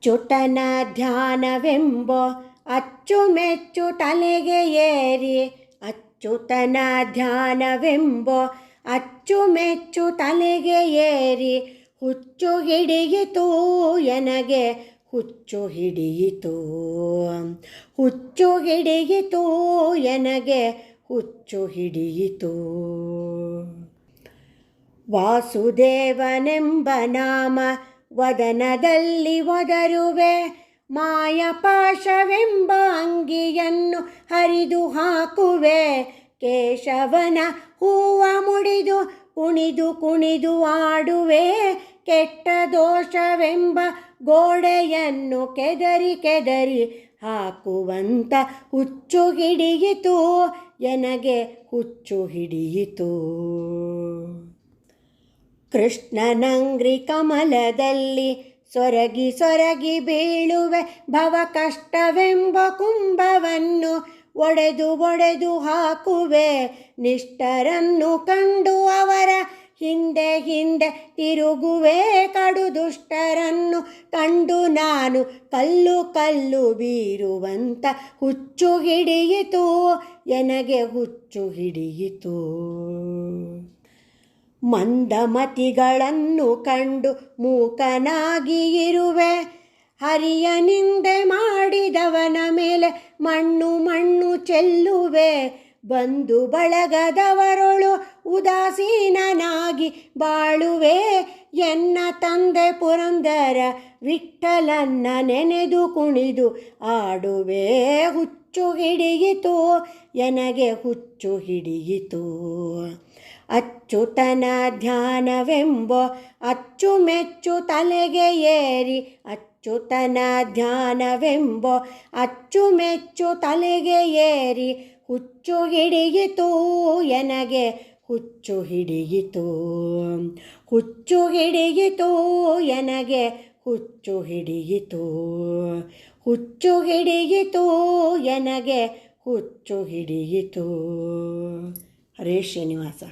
ಅಚ್ಚುತನ ಧ್ಯಾನವೆಂಬ ಅಚ್ಚುಮೆಚ್ಚು ತಲೆಗೆ ಏರಿ ಅಚ್ಚುತನ ಧ್ಯಾನವೆಂಬ ಅಚ್ಚುಮೆಚ್ಚು ತಲೆಗೆ ಏರಿ ಹುಚ್ಚು ಹಿಡಿಯಿತು ಎನಗೆ ಹುಚ್ಚು ಹಿಡಿಯಿತು. ಹುಚ್ಚು ಹಿಡಿಯಿತು ಎನಗೆ ಹುಚ್ಚು ಹಿಡಿಯಿತು. ವಾಸುದೇವನೆಂಬ ನಾಮ ವದನದಲ್ಲಿ ಒದರುವೆ ಮಾಯಪಾಶವೆಂಬ ಅಂಗಿಯನ್ನು ಹರಿದು ಹಾಕುವೆ. ಕೇಶವನ ಹೂವ ಮುಡಿದು ಕುಣಿದು ಕುಣಿದು ಆಡುವೆ. ಕೆಟ್ಟ ದೋಷವೆಂಬ ಗೋಡೆಯನ್ನು ಕೆದರಿ ಕೆದರಿ ಹಾಕುವಂತ ಹುಚ್ಚು ಹಿಡಿಯಿತು. ಎನಗೆ ಹುಚ್ಚು ಹಿಡಿಯಿತು? ಕೃಷ್ಣನಂಗ್ರಿ ಕಮಲದಲ್ಲಿ ಸೊರಗಿ ಸೊರಗಿ ಬೀಳುವೆ ಭವ ಕಷ್ಟವೆಂಬ ಕುಂಭವನ್ನು ಒಡೆದು ಒಡೆದು ಹಾಕುವೆ. ನಿಷ್ಠರನ್ನು ಕಂಡು ಅವರ ಹಿಂದೆ ಹಿಂದೆ ತಿರುಗುವೆ. ಕಡು ದುಷ್ಟರನ್ನು ಕಂಡು ನಾನು ಕಲ್ಲು ಕಲ್ಲು ಬೀರುವಂತ ಹುಚ್ಚು ಹಿಡಿಯಿತು. ಎನಗೆ ಹುಚ್ಚು ಹಿಡಿಯಿತು. ಮಂದಮತಿಗಳನ್ನು ಕಂಡು ಮೂಕನಾಗಿ ಇರುವೆ. ಹರಿಯ ನಿಂದೆ ಮಾಡಿದವನ ಮೇಲೆ ಮಣ್ಣು ಮಣ್ಣು ಚೆಲ್ಲುವೆ. ಬಂದು ಬಳಗದವರೊಳು ಉದಾಸೀನನಾಗಿ ಬಾಳುವೆ. ಎನ್ನ ತಂದೆ ಪುರಂದರ ವಿಠಲನ್ನ ನೆನೆದು ಕುಣಿದು ಆಡುವೆ ಹುಚ್ಚು ಹಿಡಿಯಿತು, ಎನಗೆ ಹುಚ್ಚು ಹಿಡಿಯಿತು. ಅಚ್ಚುತನ ಧ್ಯಾನವೆಂಬ ಅಚ್ಚುಮೆಚ್ಚು ತಲೆಗೆ ಏರಿ, ಅಚ್ಚುತನ ಧ್ಯಾನವೆಂಬ ಅಚ್ಚುಮೆಚ್ಚು ತಲೆಗೆ ಏರಿ, ಹುಚ್ಚು ಹಿಡಿಯಿತು, ಎನಗೆ ಹುಚ್ಚು ಹಿಡಿಯಿತು. ಹುಚ್ಚು ಹಿಡಿಯಿತು ಎನಗೆ ಹುಚ್ಚು ಹಿಡಿಯಿತು ಹುಚ್ಚು ಹಿಡಿಯಿತು ಎನಗೆ ಹುಚ್ಚು ಹಿಡಿಯಿತು ಹರೇ ಶ್ರೀನಿವಾಸ.